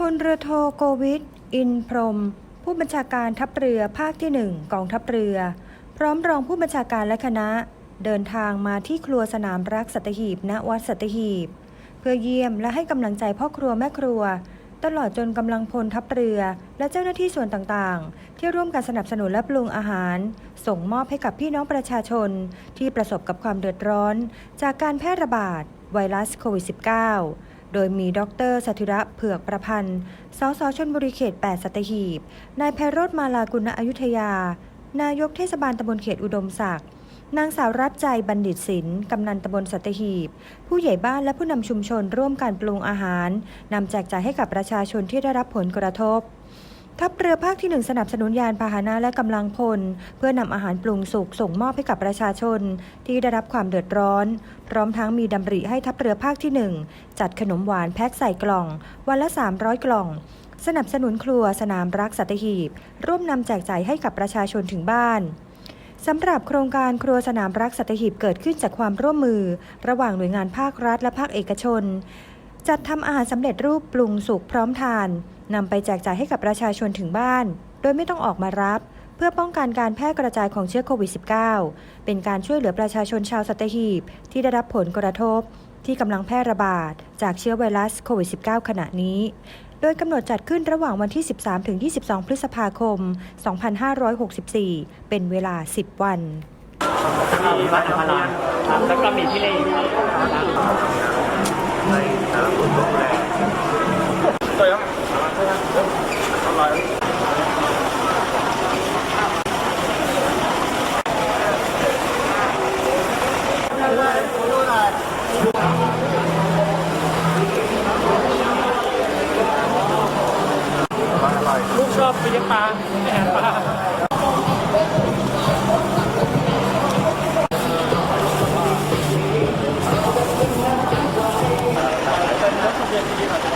พลเรือโทโกวิทอินพรม ผู้บัญชาการทัพเรือภาคที่หนึ่งกองทัพเรือ พร้อมรองผู้บัญชาการและคณะ เดินทางมาที่ครัวสนามรักสัตหีบณวัดสัตหีบ เพื่อเยี่ยมและให้กำลังใจพ่อครัวแม่ครัว ตลอดจนกำลังพลทัพเรือ และเจ้าหน้าที่ส่วนต่างๆ ที่ร่วมกันสนับสนุนและปรุงอาหาร ส่งมอบให้กับพี่น้องประชาชน ที่ประสบกับความเดือดร้อน จากการแพร่ระบาดไวรัสโควิด -19 โดยมีดรสถิระเผือกประพันธ์ สสชนบุรีเขต 8 สัตหีบ นายไพโรธมาลากุณอยุธยา นายกเทศบาลตำบลเขตอุดมศักดิ์นางสาวรัตใจบัณฑิตศิลป์กำนันตำบลสัตหีบ ผู้ใหญ่บ้านและผู้นำชุมชนร่วมการปรุงอาหารนำแจกจ่ายให้กับประชาชนที่ได้รับผลกระทบ ทัพเรือภาคที่หนึ่งสนับสนุนยานพาหนะและกำลังพล เพื่อนำอาหารปรุงสุกส่งมอบให้กับประชาชน ที่ได้รับความเดือดร้อน พร้อมทั้งมีดำริให้ทัพเรือภาคที่หนึ่งจัดขนมหวานแพ็คใส่กล่อง วันละ 300 กล่อง สนับสนุนครัวสนามรักสัตหีบ ร่วมนำแจกจ่ายให้กับประชาชนถึงบ้านสำหรับโครงการครัวสนามรักสัตหีบเกิดขึ้นจากความร่วมมือ ระหว่างหน่วยงานภาครัฐและภาคเอกชน จัดทำอาหารสำเร็จรูปปรุงสุกพร้อมทานนำไปแจกจ่ายให้กับประชาชนถึงบ้าน โดยไม่ต้องออกมารับ เพื่อป้องกันการแพร่กระจายของเชื้อโควิด -19 เป็นการช่วยเหลือประชาชนชาวสัตหีบ ที่ได้รับผลกระทบ ที่กำลังแพร่ระบาด จากเชื้อไวรัสโควิด -19 ขณะนี้โดยกำหนดจัดขึ้นระหว่างวันที่ 13 ถึง 22 พฤษภาคม 2564 เป็นเวลา 10 วันมีวัดอภารามครับแล้วก็มีที่นี่ ครับลูกชอบไปเลี้ยงปลาไปหาปลา で次まで。